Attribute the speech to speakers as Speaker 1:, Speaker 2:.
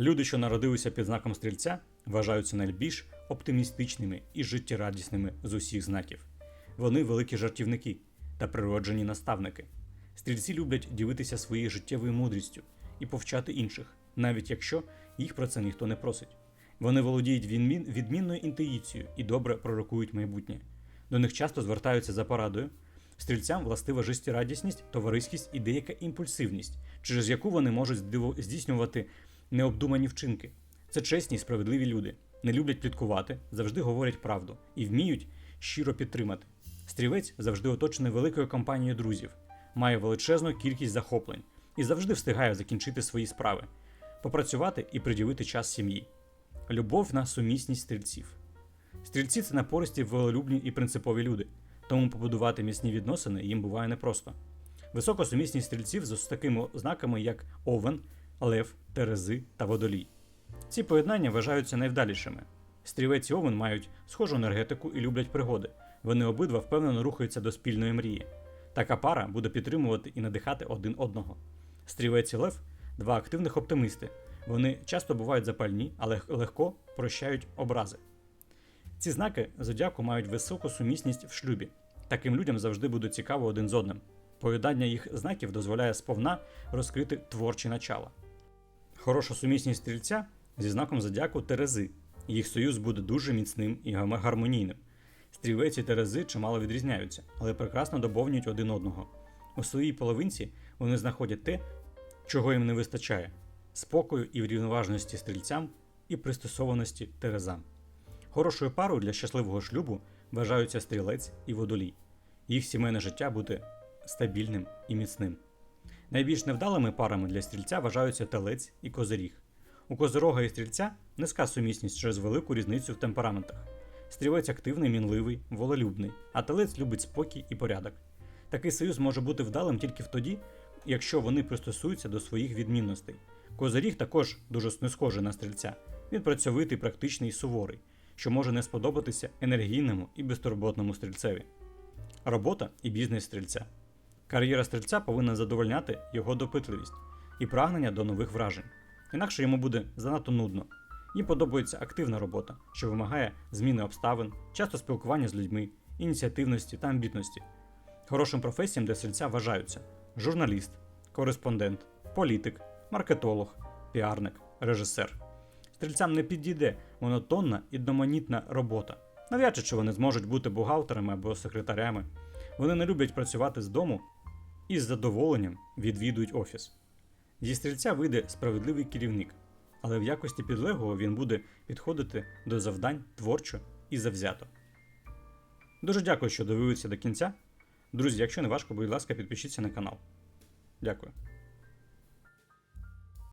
Speaker 1: Люди, що народилися під знаком стрільця, вважаються найбільш оптимістичними і життєрадісними з усіх знаків. Вони великі жартівники та природжені наставники. Стрільці люблять ділитися своєю життєвою мудрістю і повчати інших, навіть якщо їх про це ніхто не просить. Вони володіють відмінною інтуїцією і добре пророкують майбутнє. До них часто звертаються за порадою. Стрільцям властива життєрадісність, товариськість і деяка імпульсивність, через яку вони можуть здійснювати необдумані вчинки. Це чесні і справедливі люди, не люблять пліткувати, завжди говорять правду і вміють щиро підтримати. Стрілець завжди оточений великою компанією друзів, має величезну кількість захоплень і завжди встигає закінчити свої справи, попрацювати і приділити час сім'ї. Любов на сумісність стрільців. Стрільці це напористі, волелюбні і принципові люди, тому побудувати міцні відносини їм буває непросто. Висока стрільців з такими знаками, як Овен, Лев, Терези та Водолій. Ці поєднання вважаються найвдалішими. Стрілець і Овен мають схожу енергетику і люблять пригоди. Вони обидва впевнено рухаються до спільної мрії. Така пара буде підтримувати і надихати один одного. Стрілець і Лев два активних оптимисти. Вони часто бувають запальні, але легко прощають образи. Ці знаки зодіаку мають високу сумісність в шлюбі. Таким людям завжди буде цікаво один з одним. Поєднання їх знаків дозволяє сповна розкрити творчі начала. Хороша сумісність стрільця зі знаком зодіаку Терези. Їх союз буде дуже міцним і гармонійним. Стрілець і Терези чимало відрізняються, але прекрасно доповнюють один одного. У своїй половинці вони знаходять те, чого їм не вистачає: спокою і врівноваженості стрільцям і пристосованості Терезам. Хорошою парою для щасливого шлюбу вважаються стрілець і водолій. Їх сімейне життя буде стабільним і міцним. Найбільш невдалими парами для стрільця вважаються телець і козиріг. У козирога і стрільця низька сумісність через велику різницю в темпераментах. Стрілець активний, мінливий, волелюбний, а телець любить спокій і порядок. Такий союз може бути вдалим тільки тоді, якщо вони пристосуються до своїх відмінностей. Козиріг також дуже не схожий на стрільця. Він працьовитий, практичний і суворий, що може не сподобатися енергійному і безтурботному стрільцеві. Робота і бізнес стрільця. Кар'єра стрільця повинна задовольняти його допитливість і прагнення до нових вражень. Інакше йому буде занадто нудно. Їм подобається активна робота, що вимагає зміни обставин, часто спілкування з людьми, ініціативності та амбітності. Хорошим професіям для стрільця вважаються журналіст, кореспондент, політик, маркетолог, піарник, режисер. Стрільцям не підійде монотонна і одноманітна робота. Навряд чи вони зможуть бути бухгалтерами або секретарями. Вони не люблять працювати з дому і з задоволенням відвідують офіс. Зі стрільця вийде справедливий керівник, але в якості підлеглого він буде підходити до завдань творчо і завзято. Дуже дякую, що дивилися до кінця. Друзі, якщо не важко, будь ласка, підпишіться на канал. Дякую.